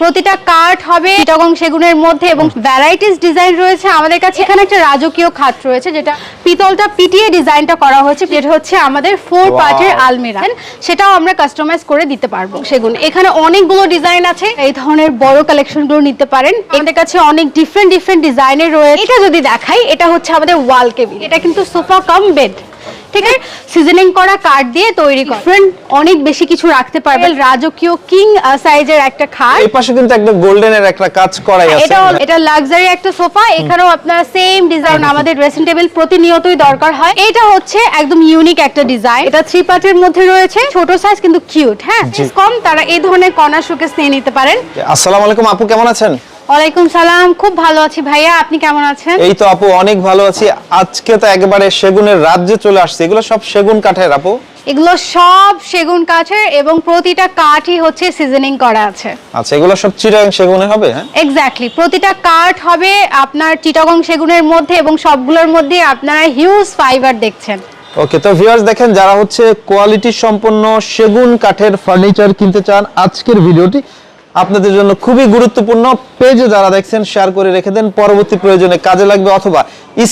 প্রতিটা কাঠ হবে চিটাগং সেগুনের মধ্যে এবং ভ্যারাইটিস ডিজাইন রয়েছে। আমাদের কাছে এখানে একটা রাজকীয় খাট রয়েছে যেটা পিতলটা পিটিয়ে ডিজাইনটা করা হয়েছে যেটা হচ্ছে আমাদের ফোর পার্টের আলমিরা। সেটাও আমরা কাস্টমাইজ করে দিতে পারব। সেগুন এখানে অনেকগুলো ডিজাইন আছে। এই ধরনের বড় কালেকশনগুলো নিতে পারেন। আমাদের কাছে অনেক ডিফারেন্ট ডিফারেন্ট ডিজাইনের রয়েছে। এটা যদি দেখাই এটা হচ্ছে আমাদের ওয়াল কেবিন এটা কিন্তু সোফা কাম বেড ঠিক আছে? সিজনিং করা কাঠ দিয়ে তৈরি করা। Different অনেক বেশি কিছু রাখতে পারবেন রাজকীয় কিং সাইজের একটা খাট এই পাশে কিন্তু একটা গোল্ডেনের একটা কাজ করাই আছে। এটা এটা লাক্সারি একটা সোফা এখানেও আপনার সেম ডিজাইন আমাদের ড্রেসিং টেবিল প্রতিনিয়তই দরকার হয়। এটা হচ্ছে একদম ইউনিক একটা ডিজাইন এটা থ্রি পার্টের মধ্যে রয়েছে। ছোট সাইজ কিন্তু কিউট হ্যাঁ? কম তারা এই ধরনের কর্নার শোকেস নিয়ে নিতে পারেন। আসসালামু আলাইকুম আপু কেমন আছেন? ওয়ালাইকুম সালাম। খুব ভালো আছি ভাইয়া আপনি কেমন আছেন? এই তো আপু অনেক ভালো আছি। আজকে তো একেবারে সেগুনের রাজ্যে চলে আসছে। এগুলো সব সেগুন কাঠের আপু? এগুলো সব সেগুন কাঠের এবং প্রতিটা কাঠই হচ্ছে সিজনিং করা আছে। আচ্ছা এগুলো সব চিটাগাং সেগুনের হবে হ্যাঁ? এক্স্যাক্টলি প্রতিটা কাঠ হবে আপনার চিটাগং সেগুনের মধ্যে এবং সবগুলোর মধ্যে আপনারা হিউজ ফাইবার দেখছেন। ওকে তো ভিউয়ার্স দেখেন যারা হচ্ছে কোয়ালিটি সম্পন্ন সেগুন কাঠের ফার্নিচার কিনতে চান আজকের ভিডিওটি আপনাদের জন্য খুবই গুরুত্বপূর্ণ পেজে যারা দেখছেন শেয়ার করে রেখে দেন। পরবর্তী প্রয়োজনে কাজে লাগবে অথবা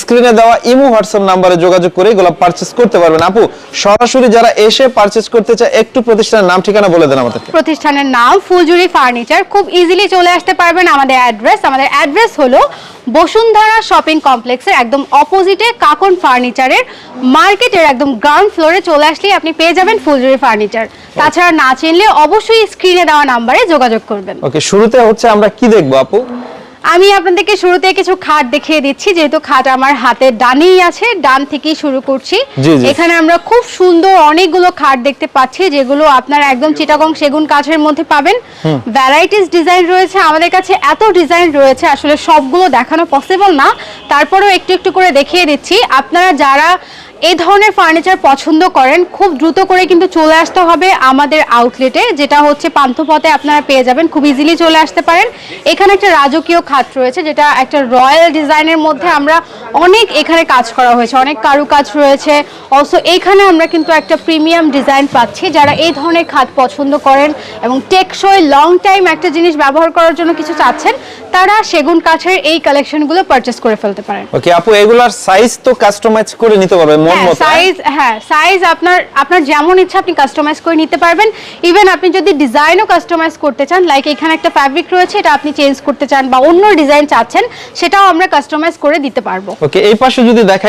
স্ক্রিনে দেওয়া ইমো হোয়াটসঅ্যাপ নাম্বারে যোগাযোগ করে এগুলো পারচেস করতে পারবেন। আপু সরাসরি যারা এসে পারচেস করতে চায় একটু প্রতিষ্ঠানের নাম ঠিকানা বলে দেন আমাদেরকে। প্রতিষ্ঠানের নাম ফুলজুরি ফার্নিচার খুব ইজিলি চলে আসতে পারবেন আমাদের অ্যাড্রেস আমাদের অ্যাড্রেস হলো বসুন্ধরা শপিং কমপ্লেক্সের একদম অপোজিটে কাকন ফার্নিচারের মার্কেটের একদম গ্রাউন্ড ফ্লোরে চলে আসলেই আপনি পেয়ে যাবেন ফুলজুরি ফার্নিচার তাছাড়া না চিনলে অবশ্যই স্ক্রিনে দেওয়া নাম্বারে যোগাযোগ করবেন। ওকে শুরুতে হচ্ছে আমরা কি দেখব আপু? আমি আপনাদেরকে শুরুতে কিছু খাট দেখিয়ে দিচ্ছি যেহেতু খাট আমার হাতের ডানেই আছে ডান থেকেই শুরু করছি। এখানে আমরা খুব সুন্দর অনেকগুলো খাট দেখতে পাচ্ছি যেগুলো আপনারা একদম চিটাগং সেগুন কাঠের মধ্যে পাবেন। ভ্যারাইটিস ডিজাইন রয়েছে আমাদের কাছে এত ডিজাইন রয়েছে আসলে সবগুলো দেখানো পসিবল না। তারপরেও একটু একটু করে দেখিয়ে দিচ্ছি। আপনারা যারা এই ধরনের ফার্নিচার পছন্দ করেন, খুব দ্রুত করে কিন্তু চলে আসতে হবে আমাদের আউটলেটে যেটা হচ্ছে পান্থপথে আপনারা পেয়ে যাবেন, খুব ইজিলি চলে আসতে পারেন। এখানে একটা রাজকীয় খাত রয়েছে, যেটা একটা রয়্যাল ডিজাইনের মধ্যে আমরা অনেক এখানে কাজ করা হয়েছে, অনেক কারুকাজ রয়েছে। অলসো এখানে আমরা কিন্তু একটা প্রিমিয়াম ডিজাইন পাচ্ছি, যারা এই ধরনের খাত পছন্দ করেন এবং টেকসই লং টাইম একটা জিনিস ব্যবহার করার জন্য কিছু চাচ্ছেন, তারা সেগুন কাঠের এই কালেকশনগুলো পারচেস করে ফেলতে পারেন। ওকে আপু, এগুলার সাইজ তো কাস্টমাইজ করে নিতে পারবে। মতো সাইজ হ্যাঁ সাইজ আপনার আপনার যেমন ইচ্ছা আপনি কাস্টমাইজ করে নিতে পারবেন। ইভেন আপনি যদি ডিজাইনও কাস্টমাইজ করতে চান লাইক এখানে একটা ফ্যাব্রিক রয়েছে এটা আপনি চেঞ্জ করতে চান বা অন্য ডিজাইন চাচ্ছেন সেটাও আমরা কাস্টমাইজ করে দিতে পারব। ওকে এই পাশে যদি দেখা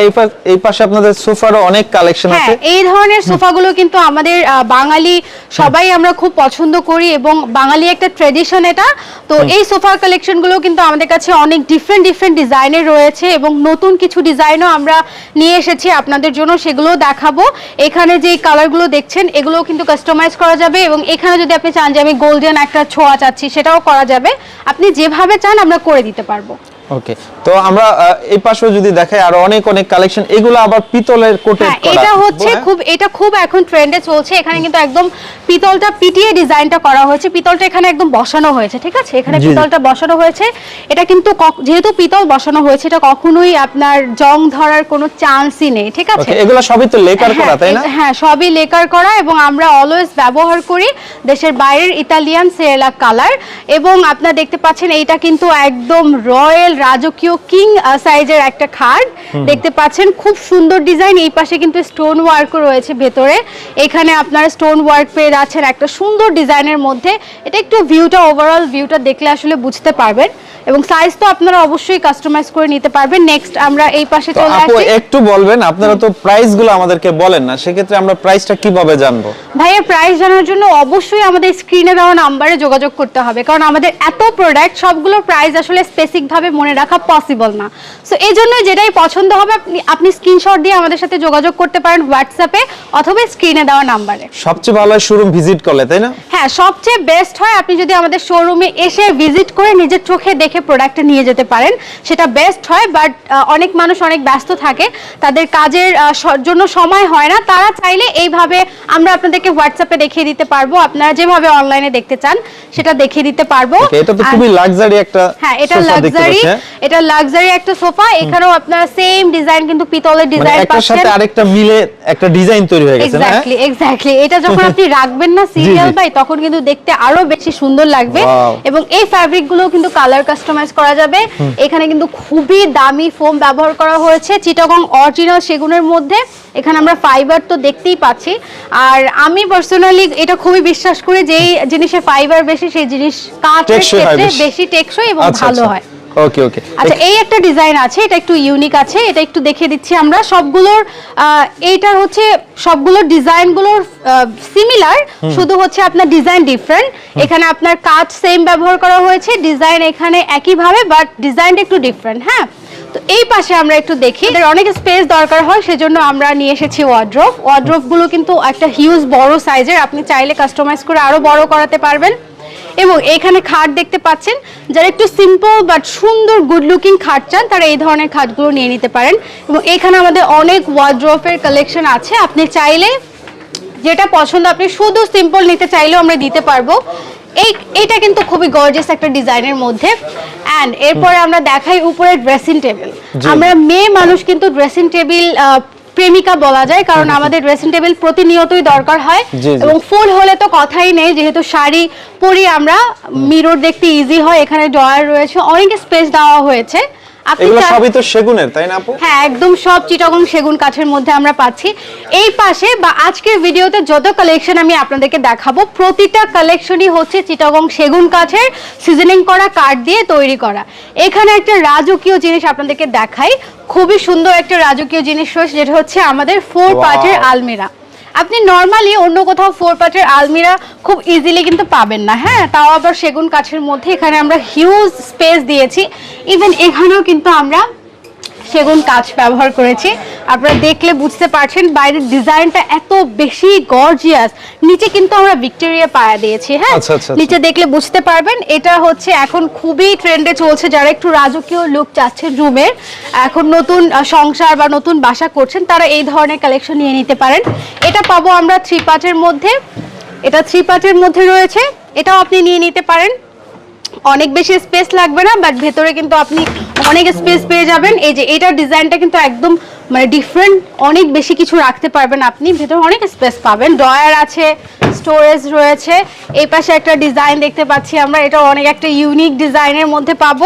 এই পাশে আপনাদের সোফারও অনেক কালেকশন হ্যাঁ আছে। এই ধরনের সোফাগুলো কিন্তু আমাদের বাঙালি সবাই আমরা খুব পছন্দ করি এবং বাঙালি একটা ট্রেডিশন এটা। তো এই সোফার কালেকশনগুলো কিন্তু আমাদের কাছে অনেক ডিফারেন্ট ডিফারেন্ট ডিজাইনের রয়েছে এবং নতুন কিছু ডিজাইনও আমরা নিয়ে এসেছি আপনাদের জন্য সেগুলো দেখাবো। এখানে যে কালারগুলো দেখছেন এগুলো কিন্তু কাস্টমাইজ করা যাবে এবং এখানে যদি আপনি চান যে আমি গোল্ডেন একটা ছোঁয়া চাচ্ছি, সেটাও করা যাবে। আপনি যেভাবে চান আমরা করে দিতে পারব। ওকে তো আমরা এই পাশেও যদি দেখাই আরও অনেক অনেক কালেকশন এগুলো আবার পিতলের কোটেড হ্যাঁ করা। এটা হচ্ছে? খুব এটা খুব এখন ট্রেন্ডে চলছে। এখানে কিন্তু একদম পিতলটা পিটিয়ে ডিজাইনটা করা হয়েছে। পিতলটা এখানে একদম বসানো হয়েছে ঠিক আছে? এখানে। পিতলটা বসানো হয়েছে। এটা কিন্তু যেহেতু পিতল বসানো হয়েছে এটা কখনোই আপনার জং ধরার কোনো চান্সই নেই ঠিক আছে? এগুলো সবই তো লেকার করা হ্যাঁ, তাই না? হ্যাঁ সবই লেকার করা এবং আমরা অলওয়েজ ব্যবহার করি দেশের বাইরের ইতালিয়ান সেরেলা কালার এবং আপনারা দেখতে পাচ্ছেন এইটা কিন্তু একদম রয়্যাল রাজকীয় কিং সাইজের একটা খাট। দেখতে পাচ্ছেন খুব সুন্দর ডিজাইন এই পাশে কিন্তু স্টোন ওয়ার্কও রয়েছে ভেতরে। এখানে আপনারা স্টোন ওয়ার্ক পেয়ে যাচ্ছেন একটা সুন্দর ডিজাইনের মধ্যে। এটা একটু ভিউটা ওভারঅল ভিউটা দেখলে আসলে বুঝতে পারবেন। এবং সাইজ তো আপনারা অবশ্যই কাস্টমাইজ করে নিতে পারবেন। নেক্সট আমরা এই পাশে চলে আসি। একটু বলবেন আপনারা তো প্রাইসগুলো আমাদেরকে বলেন না সেক্ষেত্রে আমরা প্রাইসটা কীভাবে জানব? ভাইয়ের প্রাইস জানার জন্য অবশ্যই আমাদের স্ক্রিনে দেওয়া নাম্বারে যোগাযোগ করতে হবে। কারণ আমাদের এত প্রোডাক্ট সবগুলোর প্রাইস আসলে স্পেসিফিক ভাবে মনে রাখা পসিবল না। সো এই জন্য যেটাই পছন্দ হবে আপনি আপনি স্ক্রিনশট দিয়ে আমাদের সাথে যোগাযোগ করতে পারেন হোয়াটসঅ্যাপে অথবা স্ক্রিনে দেওয়া নাম্বারে সবচেয়ে ভালো শোরুম ভিজিট করলে তাই না? হ্যাঁ সবচেয়ে বেস্ট হয় আপনি যদি আমাদের শোরুমে এসে ভিজিট করে নিজের চোখে দেখে প্রোডাক্টটা নিয়ে যেতে পারেন সেটা বেস্ট হয় বাট অনেক মানুষ অনেক ব্যস্ত থাকে তাদের কাজের জন্য সময় হয় না তারা চাইলে এইভাবে আমরা আপনাদেরকে হোয়াটসঅ্যাপে দেখিয়ে দিতে পারব আপনারা যেভাবে অনলাইনে দেখতে চান সেটা দেখিয়ে দিতে পারব। এটা তো খুবই লাক্সারি একটা হ্যাঁ এটা লাক্সারি এটা লাক্সারি একটা সোফা এখানেও আপনার সেম ডিজাইন কিন্তু পিতলের মানে ডিজাইন একটার সাথে আরেকটা মিলে একটা ডিজাইন তৈরি হয়ে গেছে না? এক্স্যাক্টলি এক্স্যাক্টলি এটা যখন আপনি রাখবেন না সিরিয়াল বাই তখন কিন্তু দেখতে আরও বেশি সুন্দর লাগবে। এবং এই ফ্যাব্রিকগুলো কিন্তু কালার কাস্টমাইজ করা যাবে। এখানে কিন্তু খুবই দামি ফোম ব্যবহার করা হয়েছে চিটাগং অরিজিনাল সেগুনের মধ্যে। এখানে আমরা ফাইবার তো দেখতেই পাচ্ছি। আর আমি পার্সোনালি এটা খুবই বিশ্বাস করি যে জিনিসে ফাইবার বেশি সেই জিনিস কাঠের ক্ষেত্রে বেশি। বেশি টেকসই এবং আচ্ছা ভালো আচ্ছা। হয়। ওকে ওকে আচ্ছা এই একটা ডিজাইন আছে এটা একটু ইউনিক আছে এটা একটু দেখিয়ে দিচ্ছি আমরা। সবগুলোর এইটার হচ্ছে সবগুলোর ডিজাইনগুলোর সিমিলার শুধু হচ্ছে আপনার ডিজাইন ডিফারেন্ট এখানে আপনার কাজ সেম ব্যবহার করা হয়েছে ডিজাইন এখানে একইভাবে বাট ডিজাইনটা একটু ডিফারেন্ট হ্যাঁ? তো এই পাশে আমরা একটু দেখি। এদের অনেক স্পেস দরকার হয় সেজন্য আমরা নিয়ে এসেছি ওয়ার্ড্রোপ ওয়ার্ড্রোপগুলো কিন্তু একটা হিউজ বড় সাইজের আপনি চাইলে কাস্টমাইজ করে আরও বড় করাতে পারবেন। এবং এখানে খাট দেখতে পাচ্ছেন যারা একটু সিম্পল বাট সুন্দর গুড লুকিং খাট চান তারা এই ধরনের খাটগুলো নিয়ে নিতে পারেন। এবং এখানে আমাদের অনেক ওয়ার্ড্রোফের কালেকশন আছে। আপনি চাইলে যেটা পছন্দ আপনি শুধু সিম্পল নিতে চাইলেও আমরা দিতে পারব। এই এইটা কিন্তু খুবই গর্জিয়াস একটা ডিজাইনের মধ্যে। অ্যান্ড এরপরে আমরা দেখাই উপরে ড্রেসিং টেবিল আমরা মেয়ে মানুষ কিন্তু ড্রেসিং টেবিল প্রেমিকা বলা যায় কারণ আমাদের ড্রেসিং টেবিল প্রতিনিয়তই দরকার হয়। এবং ফুল হলে তো কথাই নেই যেহেতু শাড়ি পরি আমরা মিরর দেখতে ইজি হয় এখানে ড্রয়ার রয়েছে অনেক স্পেস দেওয়া হয়েছে। এগুলো সবই তো সেগুনের তাই না আপু? হ্যাঁ একদম সব চিটাগং সেগুন কাঠের মধ্যে আমরা পাচ্ছি। এই পাশে বা আজকের ভিডিওতে যত কালেকশন আমি আপনাদেরকে দেখাবো প্রতিটা কালেকশনই হচ্ছে চিটাগং সেগুন কাঠের সিজনিং করা কাঠ দিয়ে তৈরি করা। এখানে একটা রাজকীয় জিনিস আপনাদেরকে দেখাই। খুবই সুন্দর একটা রাজকীয় জিনিস রয়েছে যেটা হচ্ছে আমাদের ফোর পার্টের আলমিরা। আপনি নর্মালি অন্য কোথাও ফোর পার্টের আলমিরা খুব ইজিলি কিন্তু পাবেন না হ্যাঁ? তাও আবার সেগুন কাঠের মধ্যে এখানে আমরা হিউজ স্পেস দিয়েছি। ইভেন এখানেও কিন্তু আমরা সেগুন কাঠ ব্যবহার করেছি। আপনারা দেখলে বুঝতে পারছেন বাইরের ডিজাইনটা এত বেশি গর্জিয়াস নিচে কিন্তু আমরা ভিক্টোরিয়া পায়া দিয়েছি হ্যাঁ? আচ্ছা, আচ্ছা, আচ্ছা। নিচে দেখলে বুঝতে পারবেন এটা হচ্ছে এখন খুবই ট্রেন্ডে চলছে যারা একটু রাজকীয় লুক চাচ্ছেন রুমের এখন নতুন সংসার বা নতুন বাসা করছেন তারা এই ধরনের কালেকশন নিয়ে নিতে পারেন। এটা পাবো আমরা থ্রি পার্টের মধ্যে। এটা থ্রি পার্টের মধ্যে রয়েছে। এটাও আপনি নিয়ে নিতে পারেন। অনেক বেশি স্পেস লাগবে না বাট ভেতরে কিন্তু আপনি অনেক স্পেস পেয়ে যাবেন। এই যে এটার ডিজাইনটা কিন্তু একদম মানে ডিফারেন্ট অনেক বেশি কিছু রাখতে পারবেন আপনি। ভেতরে অনেক স্পেস পাবেন। ড্রয়ার আছে স্টোরেজ রয়েছে। এই পাশে একটা ডিজাইন দেখতে পাচ্ছি আমরা। এটা অনেক একটা ইউনিক ডিজাইনের মধ্যে পাবো।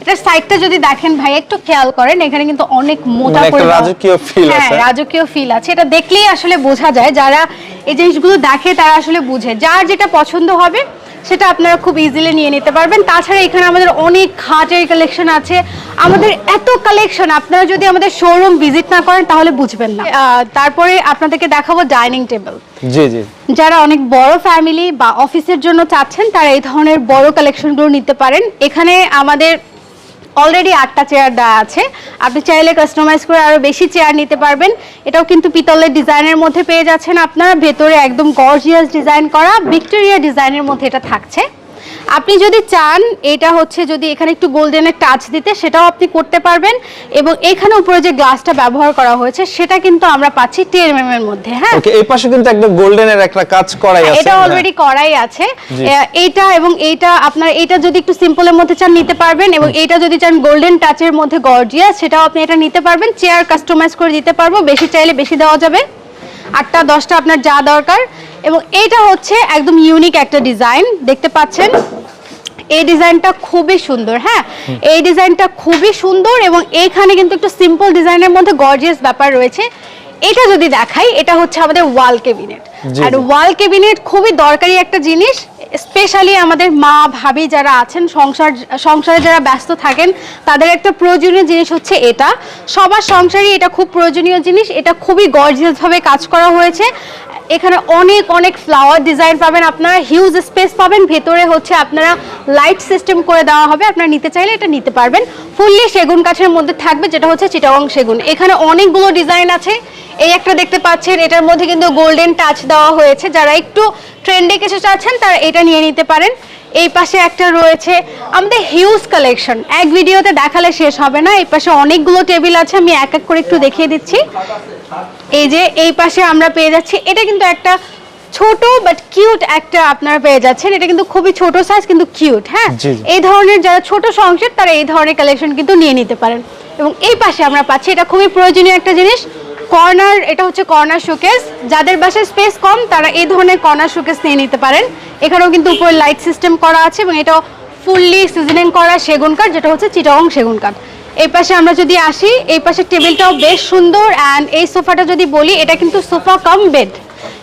এটার সাইডটা যদি দেখেন ভাই একটু খেয়াল করেন এখানে কিন্তু অনেক মোটা মানে একটা করে দেওয়া- রাজকীয় feel হ্যাঁ, রাজকীয় ফিল আছে। এটা দেখলেই আসলে বোঝা যায়। যারা এই জিনিসগুলো দেখে তারা আসলে বুঝে। যার যেটা পছন্দ হবে সেটা আপনারা খুব ইজিলি নিয়ে নিতে পারবেন। তাছাড়া এখানে আমাদের অনেক খাটের কালেকশন আছে। আমাদের এত কালেকশন আপনারা যদি আমাদের শোরুম ভিজিট না করেন তাহলে বুঝবেন না। তারপরে আপনাদেরকে দেখাবো ডাইনিং টেবিল জি জি। যারা অনেক বড় ফ্যামিলি বা অফিসের জন্য চাচ্ছেন তারা এই ধরনের বড় কালেকশনগুলো নিতে পারেন। এখানে আমাদের অলরেডি আটটা চেয়ার দেওয়া আছে। আপনি চাইলে কাস্টমাইজ করে আরও বেশি চেয়ার নিতে পারবেন। এটাও কিন্তু পিতলের ডিজাইনের মধ্যে পেয়ে যাচ্ছেন আপনারা। ভেতরে একদম গর্জিয়াস ডিজাইন করা। ভিক্টোরিয়া ডিজাইনের মধ্যে এটা থাকছে। আপনি যদি চান এটা হচ্ছে যদি এখানে একটু গোল্ডেনের টাচ দিতে সেটাও আপনি করতে পারবেন। এবং এখানে উপরে যে গ্লাসটা ব্যবহার করা হয়েছে সেটা কিন্তু আমরা পাচ্ছি টেন এম এর মধ্যে হ্যাঁ? ওকে এই পাশে কিন্তু একটা গোল্ডেনের একটা কাজ করাই আছে। এটা হ্যাঁ। অলরেডি করাই আছে। এইটা এবং এইটা আপনার এইটা যদি একটু সিম্পলের মধ্যে চান নিতে পারবেন। এবং এইটা যদি চান গোল্ডেন টাচের মধ্যে গর্জিয়াস সেটাও আপনি এটা নিতে পারবেন। চেয়ার কাস্টমাইজ করে দিতে পারব বেশি চাইলে বেশি দেওয়া যাবে। আটটা দশটা আপনার যা দরকার। এবং এটা হচ্ছে একদম ইউনিক একটা ডিজাইন দেখতে পাচ্ছেন? এই ডিজাইনটা খুবই সুন্দর হ্যাঁ? এই ডিজাইনটা খুবই সুন্দর এবং এইখানে কিন্তু একটু সিম্পল ডিজাইনের মধ্যে গর্জিয়াস ব্যাপার রয়েছে। এটা যদি দেখাই এটা হচ্ছে আমাদের ওয়াল কেবিনেট আর ওয়াল কেবিনেট খুবই দরকারি একটা জিনিস। স্পেশালি আমাদের মা, ভাবি যারা আছেন, সংসার, সংসারে যারা ব্যস্ত থাকেন, তাদের একটা প্রয়োজনীয় জিনিস হচ্ছে এটা। সবার সংসারই এটা খুব প্রয়োজনীয় জিনিস, এটা খুবই গর্জিয়াসভাবে কাজ করা হয়েছে। এখানে অনেক অনেক ফ্লাওয়ার ডিজাইন পাবেন আপনারা হিউজ স্পেস পাবেন, ভেতরে হচ্ছে আপনারা লাইট সিস্টেম করে দেওয়া হবে, আপনারা নিতে চাইলে এটা নিতে পারবেন। ফুললি সেগুন কাঠের মধ্যে থাকবে, যেটা হচ্ছে চিটাগং সেগুন। এখানে অনেকগুলো ডিজাইন আছে। এই একটা দেখতে পাচ্ছেন, এটার মধ্যে কিন্তু গোল্ডেন টাচ দেওয়া হয়েছে। যারা একটু ট্রেন্ডে কিছু চাচ্ছেন, তারা এটা নিয়ে নিতে পারেন। এই পাশে একটা রয়েছে আমাদের হিউজ কালেকশন এক ভিডিওতে দেখালে শেষ হবে না। এই পাশে অনেকগুলো টেবিল আছে, আমি এক এক করে একটু দেখিয়ে দিচ্ছি। এই যে, এই পাশে আমরা পেয়ে যাচ্ছি। এটা কিন্তু একটা ছোট বাট কিউট একটা আপনারা পেয়ে যাচ্ছেন। এটা কিন্তু খুবই ছোট সাইজ কিন্তু কিউট হ্যাঁ। এই ধরনের যারা ছোট সংসার তারা এই ধরনের কালেকশন কিন্তু নিয়ে নিতে পারেন। এবং এই পাশে আমরা পাচ্ছি এটা খুবই প্রয়োজনীয় একটা জিনিস কর্নার এটা হচ্ছে কর্নার শোকেস যাদের বাসায় স্পেস কম তারা এই ধরনের কর্নার শোকেস নিয়ে নিতে পারেন। এখানেও কিন্তু উপরে লাইট সিস্টেম করা আছে এবং এটা ফুললি সিজনিং করা সেগুন কাঠ যেটা হচ্ছে চিটাগং সেগুন কাঠ। এই পাশে আমরা যদি আসি এই পাশে টেবিলটাও বেশ সুন্দর। অ্যান্ড এই সোফাটা যদি বলি এটা কিন্তু সোফা কাম বেড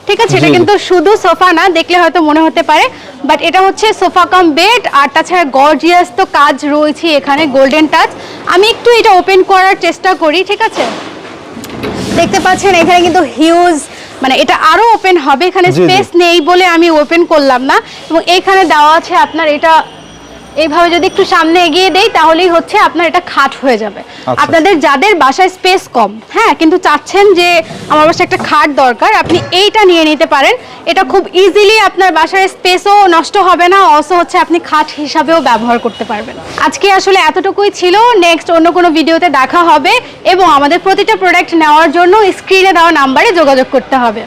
ঠিক আছে এটা কিন্তু শুধু সোফা না দেখলে হয়তো মনে হতে পারে বাট এটা হচ্ছে সোফা কাম বেড আর তাছাড়া গর্জিয়াস তো কাজ রয়েছে এখানে গোল্ডেন টাচ আমি একটু এটা ওপেন করার চেষ্টা করি ঠিক আছে? দেখতে পাচ্ছেন এখানে কিন্তু হিউজ মানে এটা আরও ওপেন হবে এখানে। স্পেস নেই বলে আমি ওপেন করলাম না এবং এখানে দেওয়া আছে আপনার এটা এইভাবে যদি একটু সামনে এগিয়ে দেই তাহলেই হচ্ছে আপনার এটা খাট হয়ে যাবে। আচ্ছা। আপনাদের যাদের বাসায় স্পেস কম হ্যাঁ কিন্তু চাচ্ছেন যে আমার বাসায় একটা খাট দরকার আপনি এইটা নিয়ে নিতে পারেন। এটা খুব ইজিলি আপনার বাসায় স্পেসও নষ্ট হবে না অলসো হচ্ছে আপনি খাট হিসাবেও ব্যবহার করতে পারবেন। আজকে আসলে এতটুকুই ছিল। নেক্সট অন্য কোনো ভিডিওতে দেখা হবে। এবং আমাদের প্রতিটা প্রোডাক্ট নেওয়ার জন্য স্ক্রিনে দেওয়া নাম্বারে যোগাযোগ করতে হবে।